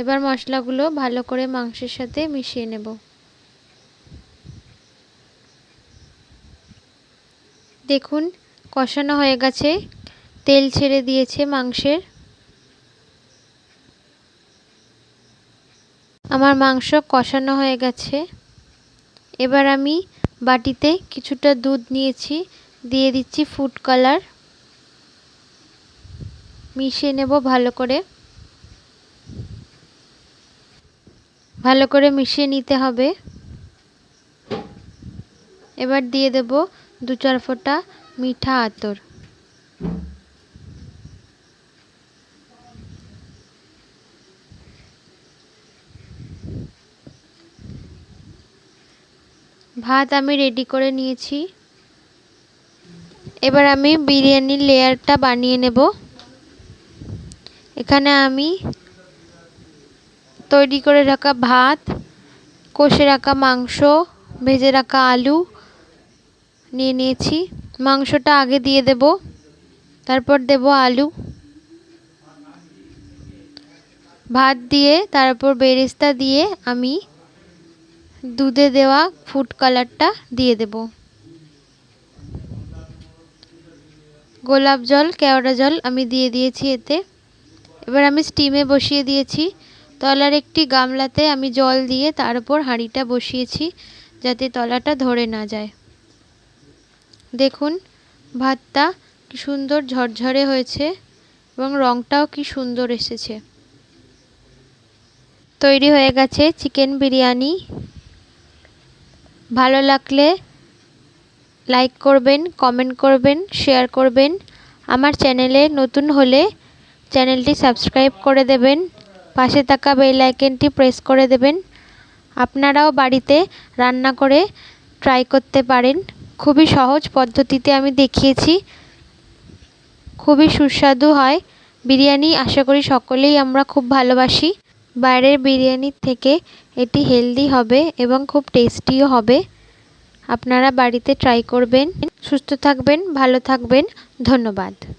এবার মশলাগুলো ভালো করে মাংসের সাথে মিশিয়ে নেব। দেখুন, কষানো হয়ে গেছে। তেল ছেড়ে দিয়েছে মাংসের। আমার মাংস কষানো হয়ে গেছে। এবার আমি বাটিতে কিছুটা দুধ নিয়েছি, দিয়ে দিচ্ছি ফুড কালার। মিশিয়ে নেব ভালো করে। ভালো করে মিশিয়ে নিতে হবে। এবার দিয়ে দেব দু চার ফোঁটা মিঠা আতর। ভাত আমি রেডি করে নিয়েছি। এবার আমি বিরিয়ানির লেয়ারটা বানিয়ে নেব। এখানে আমি তৈরি করে রাখা ভাত, কষে রাখা মাংস, ভেজে রাখা আলু নিয়ে নিয়েছি। মাংসটা আগে দিয়ে দেব, তারপর দেব আলু। ভাত দিয়ে, তারপর বেরেস্তা দিয়ে আমি দুধে দেওয়া ফুড কালারটা দিয়ে দেব। গোলাপ জল, কেওড়া জল আমি দিয়ে দিয়েছি এতে। এবার আমি স্টিমে বসিয়ে দিয়েছি। তলার একটি গামলাতে আমি জল দিয়ে তার উপর হাঁড়িটা বসিয়েছি যাতে তলাটা ধরে না যায়। দেখুন, ভাতটা কি সুন্দর ঝরঝরে হয়েছে এবং রঙটাও কি সুন্দর এসেছে। তৈরি হয়ে গেছে চিকেন বিরিয়ানি। ভালো লাগলে লাইক করবেন, কমেন্ট করবেন, শেয়ার করবেন। আমার চ্যানেলে নতুন হলে চ্যানেলটি সাবস্ক্রাইব করে দেবেন। পাশে থাকা বেল আইকনটি প্রেস করে দেবেন। আপনারাও বাড়িতে রান্না করে ট্রাই করতে পারেন। খুবই সহজ পদ্ধতিতে আমি দেখিয়েছি। খুবই সুস্বাদু হয় বিরিয়ানি। আশা করি সকলেই আমরা খুব ভালোবাসি। বাইরের বিরিয়ানির থেকে এটি হেলদি হবে এবং খুব টেস্টিও হবে। আপনারা বাড়িতে ট্রাই করবেন। সুস্থ থাকবেন, ভালো থাকবেন। ধন্যবাদ।